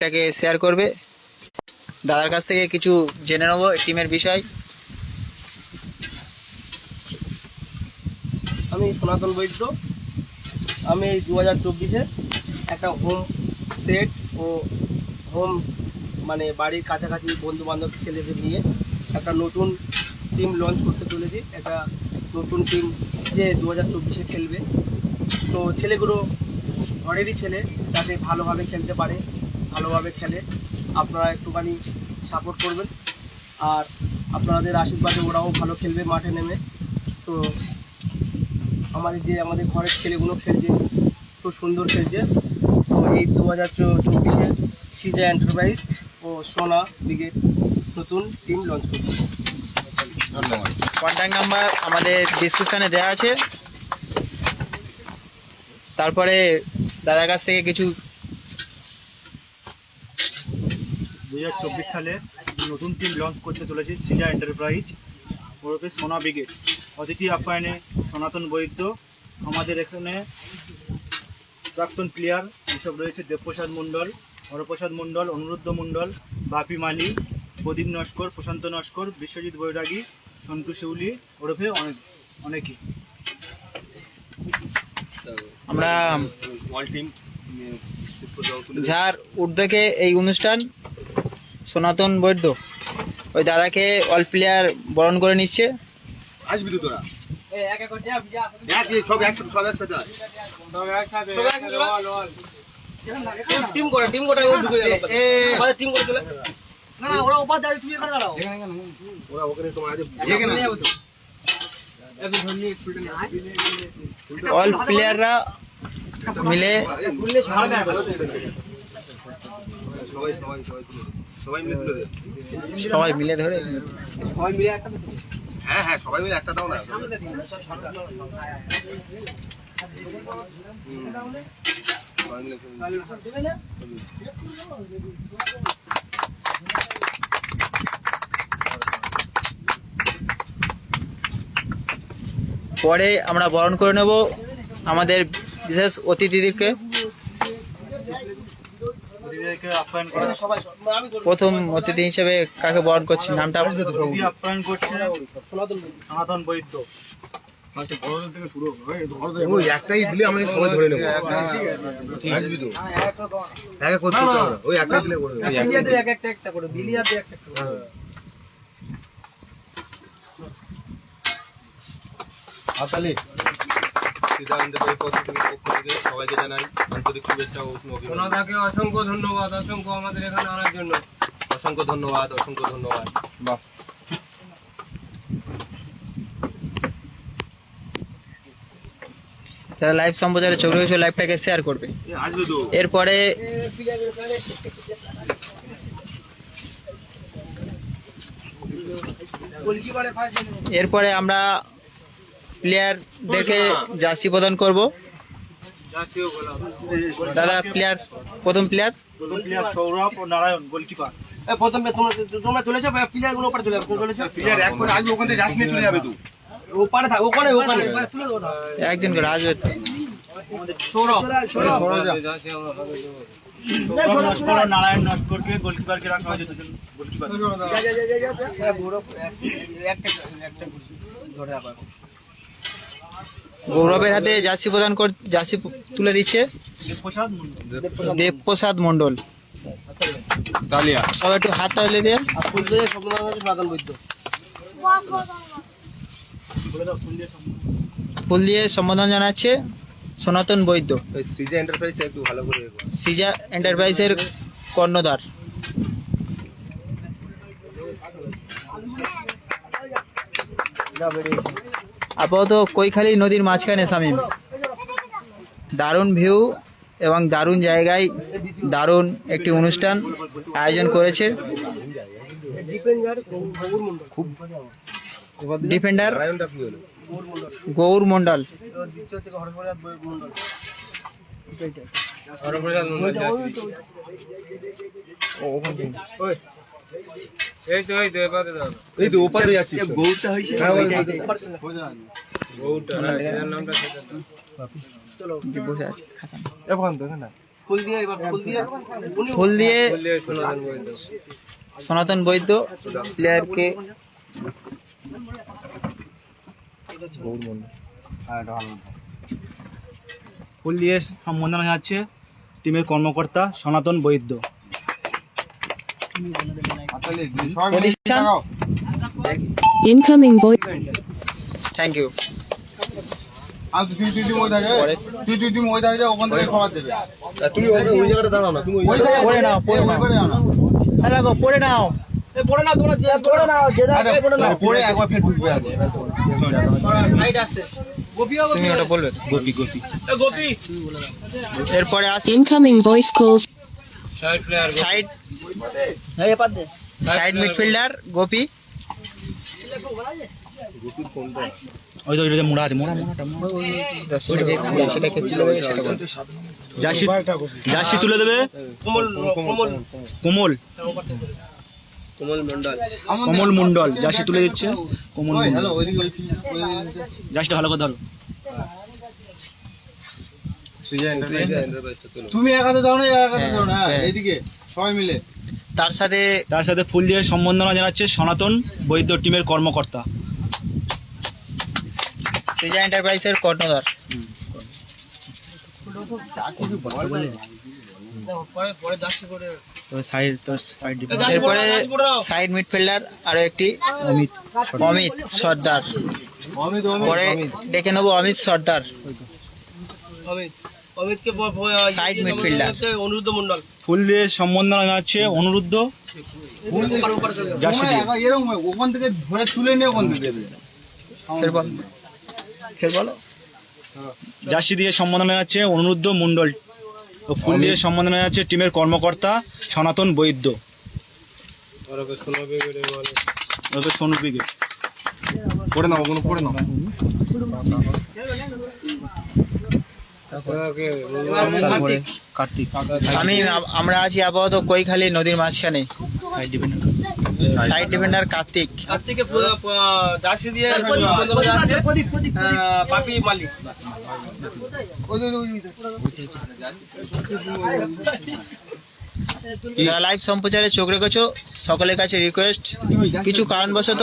এটাকে শেয়ার করবে। দাদার কাছ থেকে কিছু জেনে নেব টিমের বিষয়। আমি সনাতন বৈদ্য। আমি এই দু হাজার চব্বিশে একটা হোম সেট ও হোম মানে বাড়ির কাছাকাছি বন্ধু বান্ধব ছেলেদের নিয়ে একটা নতুন টিম লঞ্চ করতে চলেছি। একটা নতুন টিম যে দু হাজার চব্বিশে খেলবে। তো ছেলেগুলো ঘরেরই ছেলে যাতে ভালোভাবে খেলতে পারে। ভালোভাবে খেলে আপনারা একটুখানি সাপোর্ট করবেন। আর আপনাদের আশীর্বাদে ওরাও ভালো খেলবে মাঠে নেমে। তো আমাদের যে আমাদের ঘরের ছেলেগুলো খেলছে, খুব সুন্দর খেলছে। তো এই দু হাজার চব্বিশে সিজা এন্টারপ্রাইজ ও সোনা ব্রিগেড নতুন টিম লঞ্চ করছে। ধন্যবাদ। কন্ট্যাক্ট নাম্বার আমাদের ডিসক্রিপশানে দেওয়া আছে। তারপরে দাদার কাছ থেকে কিছু দু হাজার চব্বিশ সালে নতুন টিম লঞ্চ করতে চলেছে সিজা এন্টারপ্রাইজ ওরফে সোনা ব্রিগেড। অতিথি আপ্যায়নে সনাতন বৈদ্য আমাদের এখানে প্রাক্তন প্লেয়ার এসব রয়েছে দেবপ্রসাদ মণ্ডল হরপ্রসাদ মণ্ডল অনুরুদ্ধ মণ্ডল বাপি মালি প্রদীপ নস্কর প্রশান্ত নস্কর বিশ্বজিৎ বৈরাগী সন্তু শিউলি ওরফে অনেক। অনেকেই আমরা অল টিম যার উদ্যোগে এই অনুষ্ঠান সনাতন বৈদ্য। ওই দাদাকে অল প্লেয়ার বরণ করে নিচ্ছে। আসবি তো তোরা। এক সব একসাথে সব একসাথে আয়। টিম করে টিম করে ঢুকে যাবে টিম করে চলে। না না ওরা ওপার দাঁড়িয়ে তুমি এখানে দাঁড়াও। ওরা ওখানে তোমার আছে এখানে অল প্লেয়াররা মিলে সবাই সবাই সবাই সবাই মিলে তুলে সবাই মিলে ধরে? সবাই মিলে একটা হ্যাঁ হ্যাঁ সবাই মিলে একটা দাও না। সবাই মিলে পরে আমরা বরণ করে নেব আমাদের বিশেষ অতিথিদেরকে অতিথিদেরকে আপ্যায়ন করা। সবাই আমি করব প্রথম অতিথি হিসেবে কাকে বরণ করছি নামটা আপ্যায়ন করছে সনাতন বৈদ্য। ওই একটাই দিলে আমরা সবাই ধরে নেব। আসবি তো এক এক করতে হবে না। ওই একটাই দিলে করে দেবো। বিলিয়াতে এক একটা একটা করে। বিলিয়াতে একটা একটা করে। হাতালি সিদ্ধান্তের পক্ষ পক্ষ থেকে সবাইকে জানাই আন্তরিক শুভেচ্ছা ও অভিনন্দন। অসংখ্য ধন্যবাদ অসংখ্য আমাদের এখানে আনার জন্য। অসংখ্য ধন্যবাদ অসংখ্য ধন্যবাদ। বাহ। যারা লাইভ সম্প্রচারে চোখ রেখেছে লাইভটাকে শেয়ার করবে। এরপরে এরপরে আমরা প্লেয়ারদেরকে জার্সি প্রদান করব। দাদা প্লেয়ার প্রথম প্লেয়ার প্রথম প্লেয়ার সৌরভ ও নারায়ণ গোলকিপার। প্রথমে তোমরা তোমরা চলেছো প্লেয়ারগুলো ওপরে চলে যাবে প্লেয়ার এক করে আসবে ওখান থেকে যাস নিয়ে চলে যাবে তুই। ওপারে থাক ওখানে ওখানে। তুলে দেবো দাও। একজন করে আসবে সৌরভ। নারায়ণ নস্করকে গোলকিপারকে রাখা হয়েছে দুজন গোলকিপার। হ্যাঁ, একটা একটা ধরে। গৌরবের হাতে জার্সি প্রদান কর জার্সি তুলে দিচ্ছে। দেবপ্রসাদ মণ্ডল। দেবপ্রসাদ মণ্ডল তালিয়া। সবাই একটু হাত তাহলে দিয়ে। ফুল দিয়ে সম্বোধন জানাচ্ছে সনাতন বৈদ্য। সৃজা এন্টারপ্রাইজটা একটু ভালো করে সিজা এন্টারপ্রাইজের কর্ণধার। আপাতত কৈখালী নদীর মাঝখানে সামিম দারুণ ভিউ এবং দারুণ জায়গায় দারুণ একটি অনুষ্ঠান আয়োজন করেছে। ডিফেন্ডার গৌর মন্ডল দ্বিতীয় থেকে হরপ্রসাদ মন্ডল এই তো ওপারে যাচ্ছি গৌরটা হয়েছে যে বসে আছে খাতা এখন দেখেন না ফুল দিয়ে এবার ফুল দিয়ে ফুল দিয়ে সনাতন বৈদ্য ফুল দিয়ে জানাচ্ছে টিমের কর্মকর্তা সনাতন বৈদ্য। থ্যাংক ইউ পড়ে নাও পড়ে নাও। না হ্যাঁ দেখো পড়ে নাও। পড়ে না তোমরা পড়ে নাও পড়ে একবার ফের ঢুকবে সাইড আসছে। তুমি ওটা বলবে গোপী গোপী। গোপী। এরপরে আসছে Incoming voice calls. সাইড এই এপার দে। Side midfielder Gopi. ওই তো ওই মোড়া আছে মোড়া মোড়াটা মোড়া। সেটাকে তুলে দেবে সেটা বলো। জার্সি জার্সি তুলে দেবে? কোমল কোমল কোমল কোমল মন্ডল কমল মন্ডল জার্সি তুলে দিচ্ছে কমল মন্ডল জার্সিটা ভালো করে ধরো। তুমি এক হাতে দাও না এক হাতে হ্যাঁ, দাও না হ্যাঁ, হ্যাঁ। এইদিকে সবাই মিলে। তার সাথে তার সাথে ফুল দিয়ে সম্বন্ধনা জানাচ্ছে সনাতন বৈদ্য টিমের কর্মকর্তা। সেজা এন্টারপ্রাইজের কর্ণধার। পরে পরে যাচ্ছে করে তো সাইড তো সাইড এরপরে সাইড মিডফিল্ডার আরও একটি অমিত অমিত সর্দার। অমিত পরে ডেকে নেব অমিত সর্দার। অমিত অমিতকে ব- ব- Side ইয়ে অনুরুদ্ধ মন্ডল ফুল দিয়ে সম্বন্ধনা জানাচ্ছে অনুরুদ্ধ। ওখান থেকে ধরে তুলে নিয়ে ওখান থেকে বল। জার্সি দিয়ে জানাচ্ছে অনুরুদ্ধ মন্ডল ও ফুল দিয়ে সম্বোধনা জানাচ্ছে টিমের কর্মকর্তা সনাতন বৈদ্য। সোনু ব্রিগেড পড়ে নাও ওগুলো পড়ে নাও। আমি আমরা আছি আপাতত কৈখালি নদীর মাঝখানে। Side defender side defender Kartik. Jersey দিয়ে পাপি মালিক। যারা লাইভ সম্প্রচারে চোখ রেখেছো সকলের কাছে রিকোয়েস্ট কিছু কারণবশত।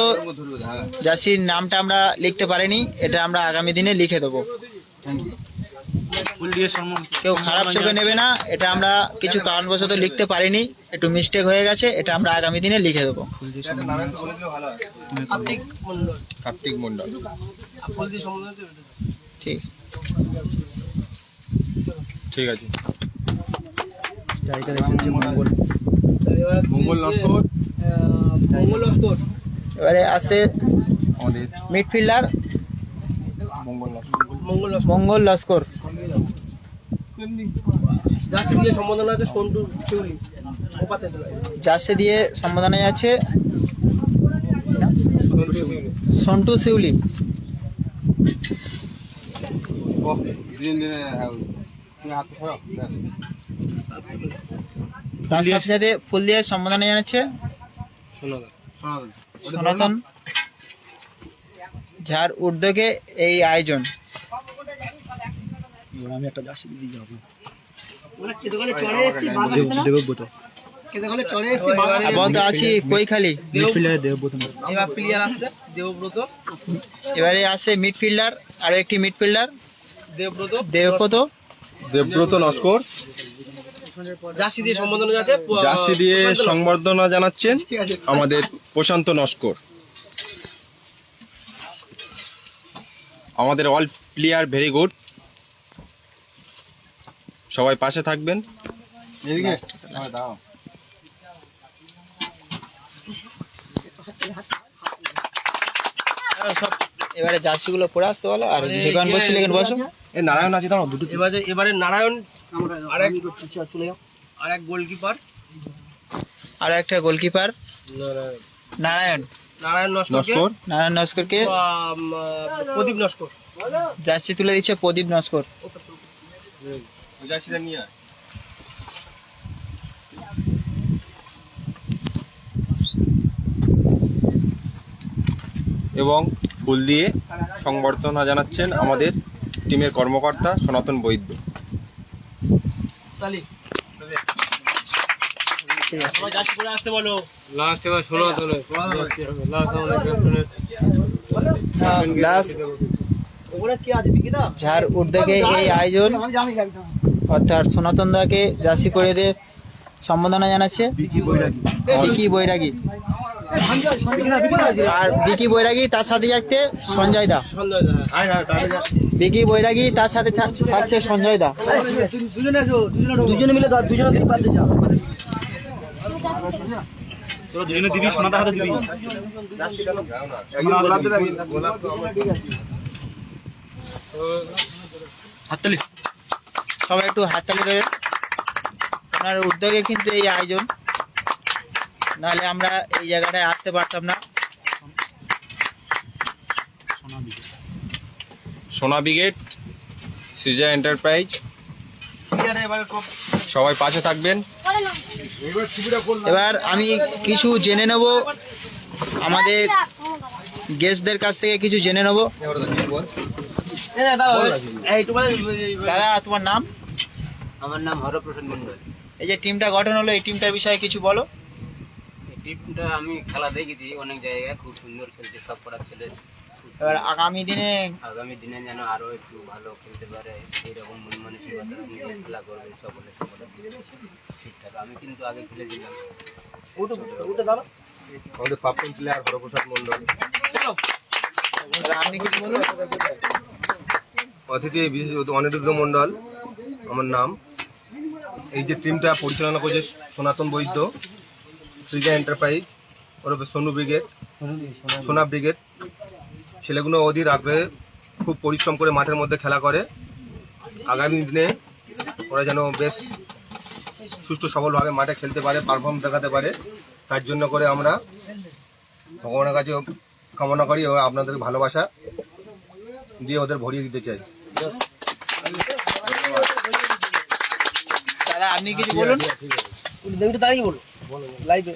জার্সির নামটা আমরা লিখতে পারিনি এটা আমরা আগামী দিনে লিখে দেবো কেউ খারাপ চোখে নেবে না এটা আমরা কিছু কারণবশত লিখতে পারিনি একটু মিস্টেক হয়ে গেছে এটা আমরা আগামী দিনে লিখে দেবো। কার্তিক মন্ডল। ঠিক ঠিক আছে। এবার মঙ্গল। ইয়ে, লস্কর। মঙ্গল লস্কর। এবারে আসে আমাদের মিডফিল্ডার। মঙ্গল মঙ্গল লস্কর। মঙ্গল লস্কর। জার্সি দিয়ে সম্বোধনা আছে সন্টু শিউলি ওপাতে দিয়ে সম্বোধনা যাচ্ছে সন্টু শিউলি। দিন দিনে তার সাথে সাথে ফুল দিয়ে সম্বোধনা জানাচ্ছে। সনাতন যার উদ্যোগে এই আয়োজন। আমি একটা দিয়ে যাব। দেবব্রত চড়ে আপাতত আছি কৈখালি। মিডফিল্ডারে দেবব্রত এবার এবারে আরও একটি মিডফিল্ডার। দেবব্রত। দেবপত দেবব্রত নস্কর। জার্সি দিয়ে সম্বোধনা যাচ্ছে জার্সি দিয়ে সংবর্ধনা জানাচ্ছেন আমাদের প্রশান্ত নস্কর। আমাদের অল প্লেয়ার ভেরি গুড। সবাই পাশে থাকবেন। এদিকে। হ্যাঁ, দাও এবারে জার্সিগুলো পরে আসতে বলো আর যেখানে বসছিলে এখানে বসো। এই নারায়ণ আছে দাঁড়াও দুটো এবারে এবারে নারায়ণ আরেক চলে যাও। আরেক গোলকিপার। আর একটা গোলকিপার। নারায়ণ। নারায়ণ। নস্কর? নারায়ণ নস্করকে? প্রদীপ নস্কর। জার্সি তুলে দিচ্ছে প্রদীপ নস্কর। জার্সিটা নিয়ে আয়। এবং ফুল দিয়ে সংবর্ধনা জানাচ্ছেন আমাদের টিমের কর্মকর্তা সনাতন বৈদ্য। যার উদ্যোগে এই আয়োজন? অর্থাৎ সনাতন দাকে জার্সি করে দিয়ে সম্বোধনা জানাচ্ছে। বিকি বৈরাগী। আর বিকি বৈরাগী তার সাথে যাচ্ছে সঞ্জয় দা। সন্ধ্যা বিকি বৈরাগী তার সাথে থাক- থাকছে সঞ্জয় দা। দুজনে মিলে দুজনে দিকে পারতে যাও। দুজনে দিবি সোনাদার হাতে দিবি। হাততালি। সবাই একটু হাততালি দেবেন। ওনার উদ্যোগে কিন্তু এই আয়োজন। নাহলে আমরা এই জায়গাটায় আসতে পারতাম না। সোনা ব্রিগেড সৃজা এন্টারপ্রাইজ। সবাই পাশে থাকবেন। এবার আমি কিছু জেনে নেব। আমাদের গেস্টদের কাছ থেকে কিছু জেনে নেব। দাদা তোমার নাম? আমার নাম হরপ্রসাদ মন্ডল এই যে টিমটা গঠন হলো এই টিমটার বিষয়ে কিছু বলো। এই টিমটা আমি খেলা দেখেছি অনেক জায়গায় খুব সুন্দর খেলছে সব কটা ছেলে। এবার আগামী দিনে আগামী দিনে যেন আরও একটু ভালো খেলতে পারে এইরকম মন মানসিকতা নিয়ে খেলা করবে সকলে সকলে ঠিকঠাক। আমি কিন্তু আগে খেলেছিলাম। উঠো, উঠো, দাঁড়াও। আমাদের প্রাক্তন প্লেয়ার হরপ্রসাদ মন্ডল আপনি কিছু বলুন। অতিথি বিশেষ অনিরুদ্ধ মন্ডল আমার নাম। এই যে টিমটা পরিচালনা করছে সনাতন বৈদ্য সৃজা এন্টারপ্রাইজ ওরফে সোনু ব্রিগেড সোনা ব্রিগেড ছেলেগুলো অধীর আগ্রহে খুব পরিশ্রম করে মাঠের মধ্যে খেলা করে। আগামী দিনে ওরা যেন বেশ সুষ্ঠু সবলভাবে মাঠে খেলতে পারে পারফর্ম দেখাতে পারে তার জন্য করে আমরা ভগবানের কাছে কামনা করি ও আপনাদের ভালোবাসা দিয়ে ওদের ভরিয়ে দিতে চাই। আপনি কিছু বলুন? দাঁড়িয়ে বলো লাইভে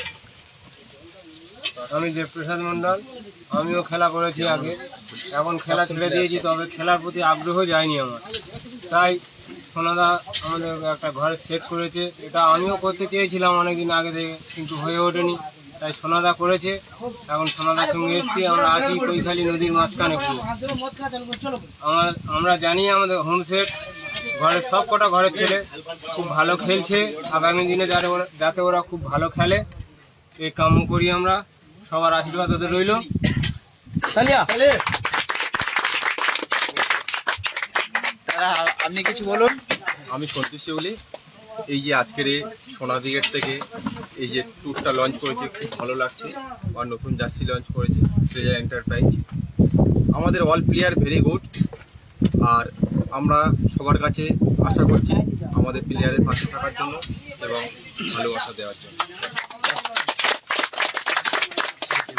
আমি দেবপ্রসাদ মন্ডল আমিও খেলা করেছি আগে। এখন খেলা ছেড়ে দিয়েছি, তবে খেলার প্রতি আগ্রহ যায়নি আমার। তাই সোনাদা আমাদের একটা ঘরে সেট করেছে। এটা আমিও করতে চেয়েছিলাম অনেকদিন আগে থেকে, কিন্তু হয়ে ওঠেনি। তাই সোনাদা করেছে। এখন সোনাদার সঙ্গে এসেছি। আমরা আছি কৈখালি নদীর মাঝখানে আমার, আমরা জানি আমাদের হোম সেট ঘরের সব কটা ঘরের ছেলে খুব ভালো খেলছে। আগামী দিনে যাতে ওরা যাতে ওরা খুব ভালো খেলে এই কাম করি আমরা। সবার আশীর্বাদ ওদের রইল। আপনি কিছু বলুন। আমি সন্তোষ বলি এই যে আজকের এই সোনা ব্রিগেড থেকে এই যে ট্যুরটা লঞ্চ করেছে খুব ভালো লাগছে। আর নতুন জার্সি লঞ্চ করেছে শ্রেজা এন্টারপ্রাইজ আমাদের অল প্লেয়ার ভেরি গুড আর আমরা সবার কাছে আশা করছি আমাদের প্লেয়ারের পাশে থাকার জন্য এবং ভালোবাসা দেওয়ার জন্য প্লেয়ারগুলো একটু লাইনে দাঁড়ান একটা প্লেয়ার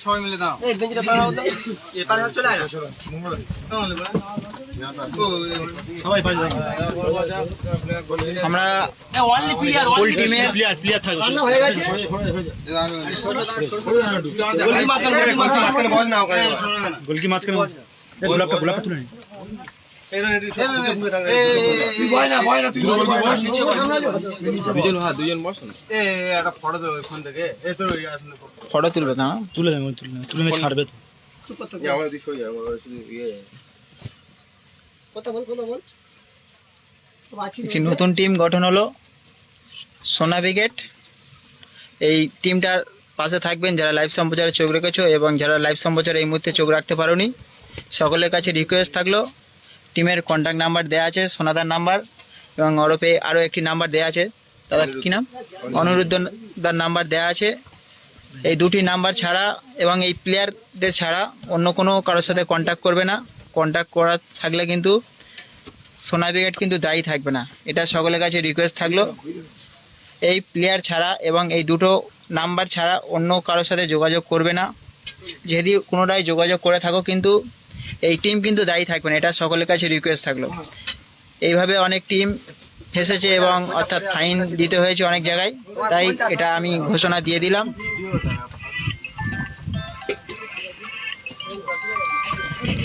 সবাই মিলে দাও আমরা প্লেয়ার প্লেয়ার প্লেয়ার হয়ে গেছে? গোলকি মাঝখানে গোলাপটা গোলাপটা তুলে হ্যাঁ ফটো তুলবে না তুলে দেবে তুলে তুলে ছাড়বে ইয়ে একটি নতুন টিম গঠন হলো সোনা ব্রিগেড এই টিমটার পাশে থাকবেন যারা লাইভ সম্প্রচারে চোখ রেখেছো এবং যারা লাইভ সম্প্রচারে এই মুহূর্তে চোখ রাখতে পারোনি সকলের কাছে রিকোয়েস্ট থাকল। টিমের কন্ট্যাক্ট নাম্বার দেওয়া আছে সোনাদার নাম্বার এবং ওরপে আরও একটি নাম্বার দেওয়া আছে। দাদা কি নাম? অনিরুদ্ধদার নাম্বার দেওয়া আছে। এই দুটি নাম্বার ছাড়া এবং এই প্লেয়ারদের ছাড়া অন্য কোনো কারোর সাথে কন্ট্যাক্ট করবে না। কন্ট্যাক্ট করা থাকলে কিন্তু সোনা ব্রিগেড কিন্তু দায়ী থাকবে না। এটা সকলের কাছে রিকোয়েস্ট থাকল। এই প্লেয়ার ছাড়া এবং এই দুটো নাম্বার ছাড়া অন্য কারোর সাথে যোগাযোগ করবে না। যদি কোনোটাই যোগাযোগ করে থাকো কিন্তু এই টিম কিন্তু দায়ী থাকবে না এটা সকলের কাছে রিকোয়েস্ট থাকল। এইভাবে অনেক টিম ফেসেছে এবং অর্থাৎ ফাইন দিতে হয়েছে অনেক জায়গায় তাই এটা আমি ঘোষণা দিয়ে দিলাম।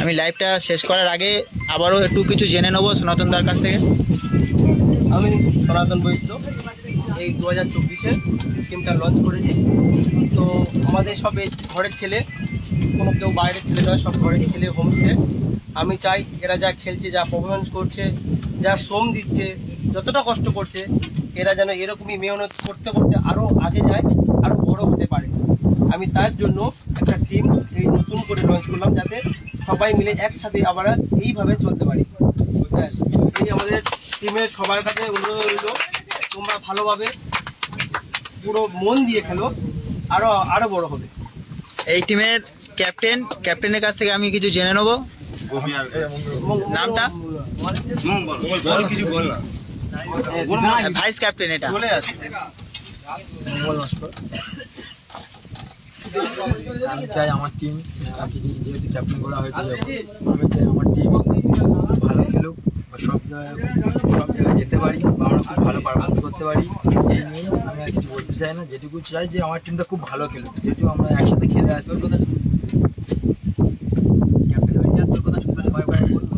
আমি লাইভটা শেষ করার আগে আবারও একটু কিছু জেনে নেব সনাতন দার কাছ থেকে। আমি সনাতন বৈদ্য। এই দু হাজার চব্বিশে টিমটা লঞ্চ করেছি। তো আমাদের সব ঘরের ছেলে কোনো কেউ বাইরের ছেলে নয়, সব ঘরের ছেলে হোম সেট আমি চাই এরা যা খেলছে, যা পারফরমেন্স করছে, যা শ্রম দিচ্ছে, যতটা কষ্ট করছে, এরা যেন এরকমই মেহনত করতে করতে আরও আগে যায় আরও বড় হতে পারে। আমি তার জন্য একটা টিম এই নতুন করে লঞ্চ করলাম যাতে সবাই মিলে একসাথে আবার এইভাবে চলতে পারি। ব্যাস, এই আমাদের টিমের সবার কাছে অনুরোধ রইল, তোমরা ভালোভাবে পুরো মন দিয়ে খেলো, আরও আরও বড় হবে। এই টিমের ক্যাপ্টেন ক্যাপ্টেনের কাছ থেকে আমি কিছু জেনে নেব। নামটা? ভাইস ক্যাপ্টেন এটা। আমি চাই আমার টিম আমাকে যেহেতু ক্যাপ্টেন করা হয়েছে আমি চাই আমার টিম ভালো খেলুক বা সব জায়গায় সব জায়গায় যেতে পারি বা আমরা খুব ভালো পারফরমেন্স করতে পারি। এই নিয়ে আমি আর কিছু বলতে চাই না। যেটুকু চাই যে আমার টিমটা খুব ভালো খেলুক। যেহেতু আমরা একসাথে খেলে আসছি। ক্যাপ্টেন হয়েছে আর তোর কথা সবাই সবাই বলব।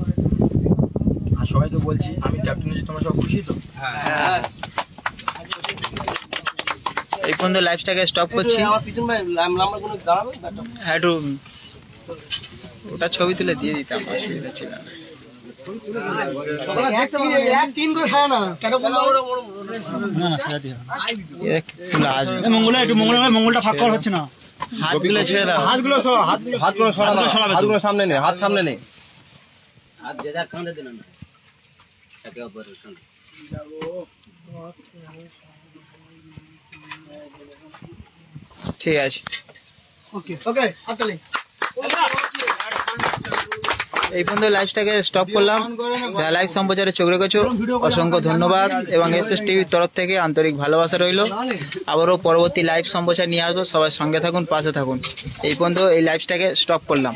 আর সবাইকে বলছি আমি ক্যাপ্টেন হয়েছি তোমরা সব খুশি তো? হ্যাঁ। এই পর্যন্ত লাইভটাকে স্টপ করছি। হ্যাঁ একটু ওটা ছবি তুলে দিয়ে দিতাম অসুবিধা ছিল না। মঙ্গলটা ফাঁক হচ্ছে না। হাতগুলো ছেড়ে দাও। হাতগুলো হাতগুলো হাতগুলো সরাবে হাতগুলো সামনে নে হাত সামনে নে। আর যে যার কাঁধে দিলাম না একে অপরের কাঁধে ঠিক আছে। ওকে ওকে হাততালি। এই পর্যন্ত লাইভটাকে স্টপ করলাম। যা লাইভ সম্প্রচারে চোখ রেখেছো, অসংখ্য ধন্যবাদ এবং এস এস টিভির তরফ থেকে আন্তরিক ভালোবাসা রইল। আবারও পরবর্তী লাইভ সম্প্রচার নিয়ে আসব, সবাই সঙ্গে থাকুন, পাশে থাকুন। এই পর্যন্ত এই লাইভটাকে স্টপ করলাম।